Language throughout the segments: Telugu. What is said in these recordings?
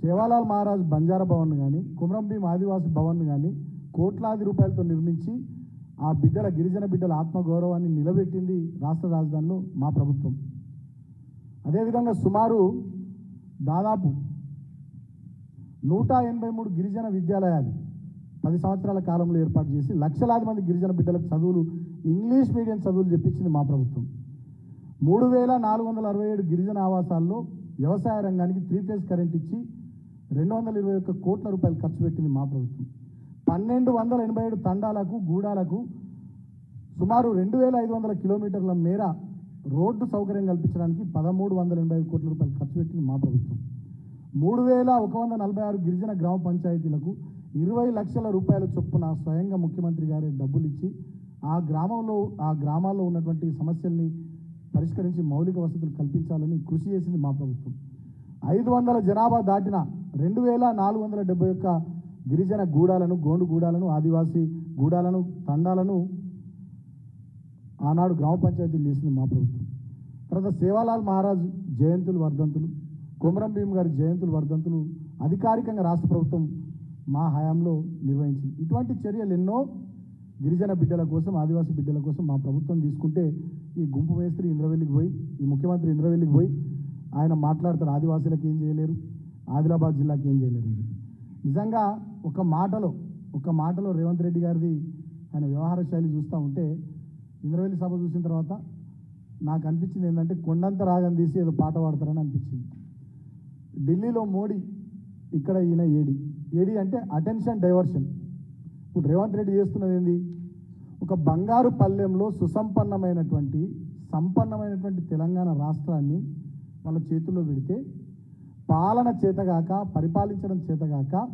సేవాలాల్ మహారాజ్ బంజారా భవన్ కానీ కుమరంభీం ఆదివాసి భవన్ కానీ కోట్లాది రూపాయలతో నిర్మించి ఆ బిడ్డల గిరిజన బిడ్డల ఆత్మగౌరవాన్ని నిలబెట్టింది రాష్ట్ర రాజధానిలో మా ప్రభుత్వం. అదేవిధంగా సుమారు దాదాపు నూట ఎనభై మూడు గిరిజన విద్యాలయాలు పది సంవత్సరాల కాలంలో ఏర్పాటు చేసి లక్షలాది మంది గిరిజన బిడ్డలకు చదువులు ఇంగ్లీష్ మీడియం చదువులు చెప్పించింది మా ప్రభుత్వం. మూడు వేల నాలుగు వందల అరవై ఏడు గిరిజన ఆవాసాల్లో వ్యవసాయ రంగానికి త్రీ ఫేజ్ కరెంట్ ఇచ్చి రెండు వందల ఇరవై ఒక్క కోట్ల రూపాయలు ఖర్చు పెట్టింది మా ప్రభుత్వం. పన్నెండు వందల ఎనభై ఏడు తండాలకు గూడాలకు సుమారు రెండు వేల ఐదు వందల కిలోమీటర్ల మేర రోడ్డు సౌకర్యం కల్పించడానికి పదమూడు వందల ఎనభై ఐదు కోట్ల రూపాయలు ఖర్చు పెట్టింది మా ప్రభుత్వం. మూడు వేల ఒక వంద నలభై ఆరు గిరిజన గ్రామ పంచాయతీలకు ఇరవై లక్షల రూపాయల చొప్పున స్వయంగా ముఖ్యమంత్రి గారే డబ్బులు ఇచ్చి ఆ గ్రామంలో ఆ గ్రామాల్లో ఉన్నటువంటి సమస్యల్ని పరిష్కరించి మౌలిక వసతులు కల్పించాలని కృషి చేసింది మా ప్రభుత్వం. ఐదు వందల జనాభా దాటిన రెండు వేల నాలుగు వందల డెబ్బై ఒక్క గిరిజన గూడాలను గోండు గూడాలను ఆదివాసీ గూడాలను తండాలను ఆనాడు గ్రామ పంచాయతీలు చేసింది మా ప్రభుత్వం. తర్వాత సేవాలాల్ మహారాజ్ జయంతులు వర్ధంతులు కొమరం భీమ్ గారి జయంతులు వర్ధంతులు అధికారికంగా రాష్ట్ర ప్రభుత్వం మా హయాంలో నిర్వహించింది. ఇటువంటి చర్యలు ఎన్నో గిరిజన బిడ్డల కోసం ఆదివాసీ బిడ్డల కోసం మా ప్రభుత్వం తీసుకుంటే ఈ గుంపు మేస్త్రి ఇంద్రవెల్లికి పోయి ఈ ముఖ్యమంత్రి ఇంద్రవెల్లికి పోయి ఆయన మాట్లాడతారు ఆదివాసీలకు ఏం చేయలేరు. ఆదిలాబాద్ జిల్లాకి ఏం చేయలేరు. నిజంగా ఒక మాటలో ఒక మాటలో రేవంత్ రెడ్డి గారిది ఆయన వ్యవహార శైలి చూస్తూ ఉంటే ఇంద్రవెల్లి సభ చూసిన తర్వాత నాకు అనిపించింది ఏంటంటే కొండంత రాగం తీసి ఏదో పాట పాడతారని అనిపించింది. ఢిల్లీలో మోడీ ఇక్కడ ఈయన ఏడి. ఏడి అంటే అటెన్షన్ డైవర్షన్. ఇప్పుడు రేవంత్ రెడ్డి చేస్తున్నది ఏంది? ఒక బంగారు పల్లెంలో సుసంపన్నమైనటువంటి సంపన్నమైనటువంటి తెలంగాణ రాష్ట్రాన్ని వాళ్ళ చేతుల్లో పెడితే పాలన చేతగాక పరిపాలించడం చేతగాక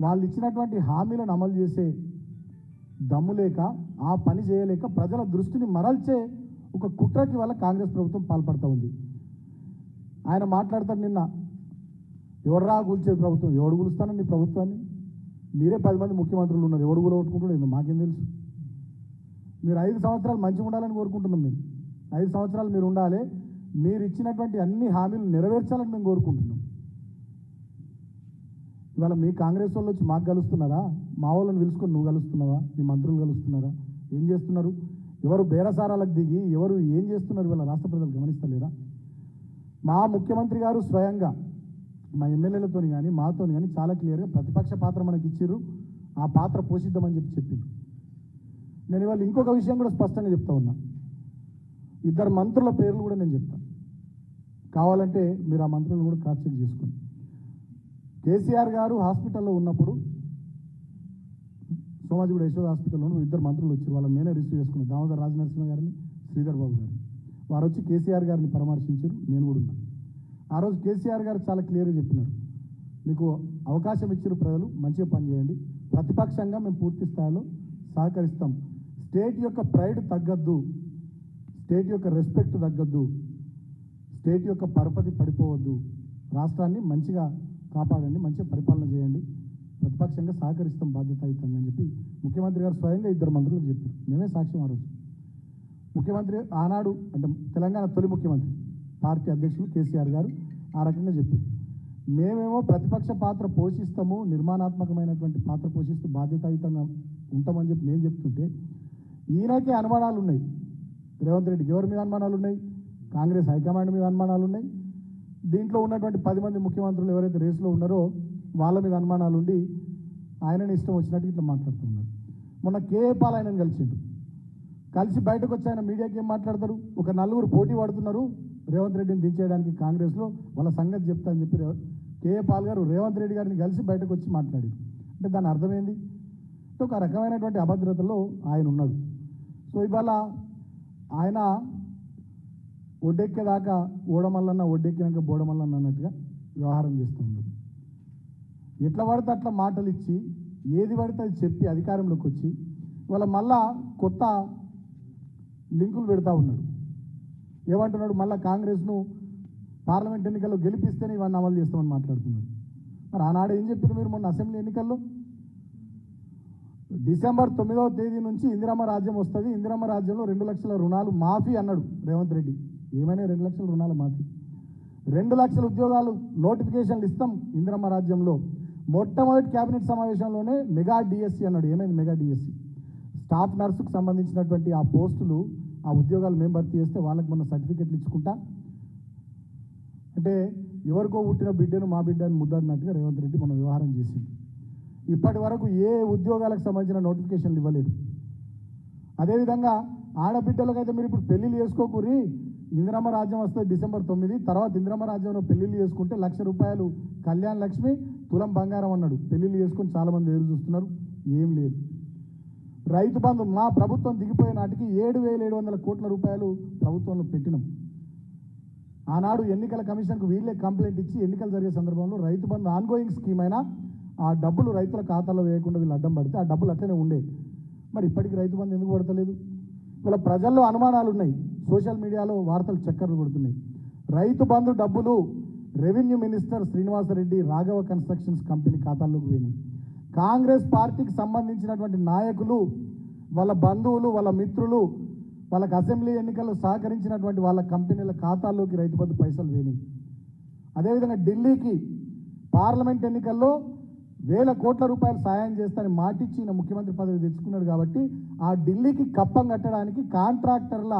వాళ్ళు ఇచ్చినటువంటి హామీలను అమలు చేసే దమ్ము లేక ఆ పని చేయలేక ప్రజల దృష్టిని మరల్చే ఒక కుట్రకి వల్ల కాంగ్రెస్ ప్రభుత్వం పాల్పడుతూ ఉంది. ఆయన మాట్లాడతాడు నిన్న ఎవడరా కూల్చేది ప్రభుత్వం? ఎవడు కూలుస్తానని ప్రభుత్వాన్ని? మీరే పది మంది ముఖ్యమంత్రులు ఉన్నారు ఎవడు కూడా మాకేం తెలుసు? మీరు ఐదు సంవత్సరాలు మంచిగా ఉండాలని కోరుకుంటున్నాం మేము. ఐదు సంవత్సరాలు మీరు ఉండాలి. మీరు ఇచ్చినటువంటి అన్ని హామీలు నెరవేర్చాలని మేము కోరుకుంటున్నాం. ఇవాళ మీ కాంగ్రెస్ వాళ్ళు వచ్చి మాకు కలుస్తున్నారా? మా వాళ్ళని పిలుచుకొని నువ్వు కలుస్తున్నావా? మీ మంత్రులు కలుస్తున్నారా? ఏం చేస్తున్నారు? ఎవరు బేరసారాలకు దిగి ఎవరు ఏం చేస్తున్నారు ఇవాళ రాష్ట్ర ప్రజలు గమనిస్తలేరా? మా ముఖ్యమంత్రి గారు స్వయంగా మా ఎమ్మెల్యేలతో కానీ మాతో కానీ చాలా క్లియర్గా ప్రతిపక్ష పాత్ర మనకి ఇచ్చిర్రు ఆ పాత్ర పోషిద్దామని చెప్పి చెప్పింది నేను ఇవాళ ఇంకొక విషయం కూడా స్పష్టంగా చెప్తా ఉన్నా. ఇద్దరు మంత్రుల పేర్లు కూడా నేను చెప్తాను కావాలంటే మీరు ఆ మంత్రులను కూడా క్రాస్ చెక్ చేసుకోండి. కేసీఆర్ గారు హాస్పిటల్లో ఉన్నప్పుడు సోమాజిగూడ యశోద హాస్పిటల్లో ఇద్దరు మంత్రులు వచ్చారు వాళ్ళని నేనే రిసీవ్ చేసుకున్నాను దామోదర్ రాజనరసింహ గారిని శ్రీధర్ బాబు గారిని. వారు వచ్చి కేసీఆర్ గారిని పరామర్శించారు. నేను కూడా ఉన్నాను ఆ రోజు కేసీఆర్ గారు చాలా క్లియర్గా చెప్పినారు. మీకు అవకాశం ఇచ్చిన ప్రజలు మంచిగా పనిచేయండి. ప్రతిపక్షంగా మేము పూర్తి స్థాయిలో సహకరిస్తాం. స్టేట్ యొక్క ప్రైడ్ తగ్గద్దు. స్టేట్ యొక్క రెస్పెక్ట్ తగ్గద్దు. స్టేట్ యొక్క పరపతి పడిపోవద్దు. రాష్ట్రాన్ని మంచిగా కాపాడండి మంచిగా పరిపాలన చేయండి. ప్రతిపక్షంగా సహకరిస్తాం బాధ్యతాయుతంగా అని చెప్పి ముఖ్యమంత్రి గారు స్వయంగా ఇద్దరు మంత్రులకు చెప్పారు. మేమే సాక్ష్యం ఆ రోజు. ముఖ్యమంత్రి ఆనాడు అంటే తెలంగాణ తొలి ముఖ్యమంత్రి పార్టీ అధ్యక్షులు కేసీఆర్ గారు ఆ రకంగా చెప్పారు. మేమేమో ప్రతిపక్ష పాత్ర పోషిస్తాము నిర్మాణాత్మకమైనటువంటి పాత్ర పోషిస్తూ బాధ్యతాయుతంగా ఉంటామని చెప్పి నేను చెప్తుంటే ఈయనకే అనుమానాలు ఉన్నాయి రేవంత్ రెడ్డికి ఎవరి మీద అనుమానాలు ఉన్నాయి కాంగ్రెస్ హైకమాండ్ మీద అనుమానాలు ఉన్నాయి దీంట్లో ఉన్నటువంటి పది మంది ముఖ్యమంత్రులు ఎవరైతే రేసులో ఉన్నారో వాళ్ళ మీద అనుమానాలు ఉండి ఆయనని ఇష్టం వచ్చినట్టు ఇట్లా మాట్లాడుతున్నారు మొన్న కేఏ పాల్ ఆయనను కలిసిండు. కలిసి బయటకు వచ్చి ఆయన మీడియాకి ఏం మాట్లాడతారు? ఒక నలుగురు పోటీ పడుతున్నారు. రేవంత్ రెడ్డిని దించేయడానికి కాంగ్రెస్లో వాళ్ళ సంగతి చెప్తా అని చెప్పి రేవ- కేఏ పాల్ గారు రేవంత్ రెడ్డి గారిని కలిసి బయటకు వచ్చి మాట్లాడారు. అంటే దాని అర్థమైంది ఒక రకమైనటువంటి అభద్రతలో ఆయన ఉన్నాడు. సో ఇవాళ ఆయన ఒడ్డెక్కేదాకా ఓడమల్లన్న ఒడ్డెక్కినాక బోడమల్లన్న అన్నట్టుగా వ్యవహారం చేస్తూ ఉన్నాడు. ఎట్లా పడితే అట్లా మాటలు ఇచ్చి ఏది పడితే అది చెప్పి అధికారంలోకి వచ్చి ఇవాళ మళ్ళా కొత్త లింకులు పెడతా ఉన్నాడు. ఏమంటున్నాడు? మళ్ళీ కాంగ్రెస్ను పార్లమెంట్ ఎన్నికల్లో గెలిపిస్తేనే ఇవన్నీ అమలు చేస్తామని మాట్లాడుతున్నాడు. మరి ఆనాడు ఏం చెప్పారు మీరు మొన్న అసెంబ్లీ ఎన్నికల్లో? డిసెంబర్ తొమ్మిదవ తేదీ నుంచి ఇందిరమ్మ రాజ్యం వస్తుంది. ఇందిరమ్మ రాజ్యంలో రెండు లక్షల రుణాలు మాఫీ అన్నాడు రేవంత్ రెడ్డి. ఏమైనా రెండు లక్షల రుణాలు మాఫీ? రెండు లక్షల ఉద్యోగాలు నోటిఫికేషన్లు ఇస్తాం ఇందిరమ్మ రాజ్యంలో. మొట్టమొదటి కేబినెట్ సమావేశంలోనే మెగా డిఎస్సి అన్నాడు. ఏమైంది మెగా డిఎస్సి? స్టాఫ్ నర్సుకు సంబంధించినటువంటి ఆ పోస్టులు ఆ ఉద్యోగాలు మేము భర్తీ చేస్తే వాళ్ళకి మనం సర్టిఫికెట్లు ఇచ్చుకుంటా? అంటే ఎవరికో పుట్టిన బిడ్డను మా బిడ్డను ముద్దన్నట్టుగా రేవంత్ రెడ్డి మనం వ్యవహారం చేసింది ఇప్పటి వరకు ఏ ఉద్యోగాలకు సంబంధించిన నోటిఫికేషన్లు ఇవ్వలేదు. అదేవిధంగా ఆడబిడ్డలకైతే మీరు ఇప్పుడు పెళ్ళిళ్ళు చేసుకోకూరి ఇందిరమ్మ రాజ్యం వస్తే డిసెంబర్ తొమ్మిది తర్వాత ఇందిరమ్మ రాజ్యంలో పెళ్ళిళ్ళు చేసుకుంటే లక్ష రూపాయలు కళ్యాణ్ లక్ష్మి తులం బంగారం అన్నాడు. పెళ్ళిళ్ళు చేసుకుని చాలామంది ఎదురు చూస్తున్నారు. ఏం లేదు. రైతు బంధు మా ప్రభుత్వం దిగిపోయే నాటికి ఏడు వేల ఏడు వందల కోట్ల రూపాయలు ప్రభుత్వంలో పెట్టినాం. ఆనాడు ఎన్నికల కమిషన్కు వీళ్ళే కంప్లైంట్ ఇచ్చి ఎన్నికలు జరిగే సందర్భంలో రైతు బంధు ఆన్గోయింగ్ స్కీమ్ అయినా ఆ డబ్బులు రైతుల ఖాతాలో వేయకుండా వీళ్ళు అడ్డం పడితే ఆ డబ్బులు అట్లనే ఉండేవి మరి ఇప్పటికి రైతు బంధు ఎందుకు పడతలేదు? ఇలా ప్రజల్లో అనుమానాలు ఉన్నాయి. సోషల్ మీడియాలో వార్తలు చక్కర్లు కొడుతున్నాయి. రైతు బంధు డబ్బులు revenue minister Srinivasa Reddy Raghava constructions company ఖాతాల్లోకి పోయినాయి. కాంగ్రెస్ పార్టీకి సంబంధించినటువంటి నాయకులు వాళ్ళ బంధువులు వాళ్ళ మిత్రులు వాళ్ళకి అసెంబ్లీ ఎన్నికల్లో సహకరించినటువంటి వాళ్ళ కంపెనీల ఖాతాల్లోకి రైతు బంధు పైసలు పోయినాయి. అదేవిధంగా ఢిల్లీకి పార్లమెంట్ ఎన్నికల్లో వేల కోట్ల రూపాయలు సాయం చేస్తానని మాటిచ్చి ఈయన ముఖ్యమంత్రి పదవి తెచ్చుకున్నాడు కాబట్టి ఆ ఢిల్లీకి కప్పం కట్టడానికి కాంట్రాక్టర్ల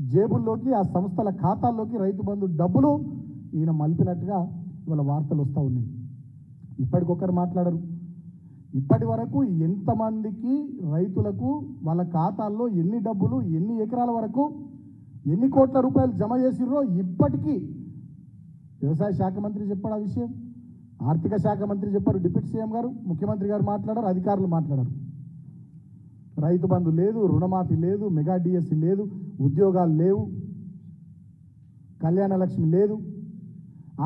జేబుల్లోకి ఆ సంస్థల ఖాతాల్లోకి రైతు బంధు డబ్బులు ఈయన మలిపినట్టుగా ఇవాళ వార్తలు వస్తూ ఉన్నాయి. ఇప్పటికొకరు మాట్లాడరు. ఇప్పటి వరకు ఎంతమందికి రైతులకు వాళ్ళ ఖాతాల్లో ఎన్ని డబ్బులు ఎన్ని ఎకరాల వరకు ఎన్ని కోట్ల రూపాయలు జమ చేసిర్రో ఇప్పటికీ వ్యవసాయ శాఖ మంత్రి చెప్పాడు ఆ విషయం. ఆర్థిక శాఖ మంత్రి చెప్పారు డిప్యూటీ సీఎం గారు ముఖ్యమంత్రి గారు మాట్లాడారు అధికారులు మాట్లాడారు. రైతు బంధు లేదు రుణమాఫీ లేదు మెగా డిఎస్సి లేదు ఉద్యోగాలు లేవు కళ్యాణ లక్ష్మి లేదు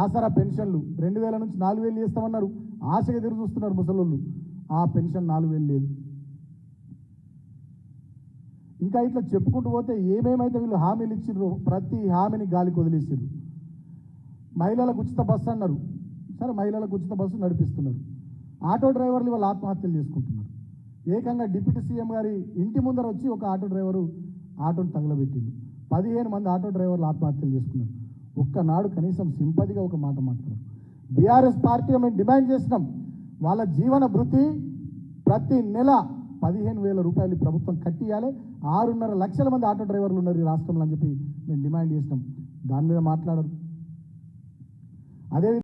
ఆసరా పెన్షన్లు రెండు వేల నుంచి నాలుగు వేలు చేస్తామన్నారు. ఆశగా ఎదురు చూస్తున్నారు ముసలోళ్ళు. ఆ పెన్షన్ నాలుగు వేలు లేదు. ఇంకా ఇట్లా చెప్పుకుంటూ పోతే ఏమేమైతే వీళ్ళు హామీలు ఇచ్చిర్రు ప్రతి హామీని గాలికి వదిలేసిర్రు. మహిళలకు ఉచిత బస్సు అన్నారు. సరే మహిళలకు ఉచిత బస్సు నడిపిస్తున్నారు. ఆటో డ్రైవర్లు వాళ్ళు ఆత్మహత్యలు చేసుకుంటున్నారు. ఏకంగా డిప్యూటీ సీఎం గారి ఇంటి ముందర వచ్చి ఒక ఆటో డ్రైవరు ఆటోను తగలబెట్టింది పదిహేను మంది ఆటో డ్రైవర్లు ఆత్మహత్యలు చేసుకున్నారు. ఒక్కనాడు కనీసం సింపతిగా ఒక మాట మాట్లాడారు బీఆర్ఎస్ పార్టీ మేము డిమాండ్ చేసినాం. వాళ్ళ జీవన భృతి ప్రతి నెల పదిహేను వేల రూపాయలు ప్రభుత్వం కట్టియాలి. ఆరున్నర లక్షల మంది ఆటో డ్రైవర్లు ఉన్నారు ఈ రాష్ట్రంలో అని చెప్పి మేము డిమాండ్ చేసినాం. దాని మీద మాట్లాడరు. అదే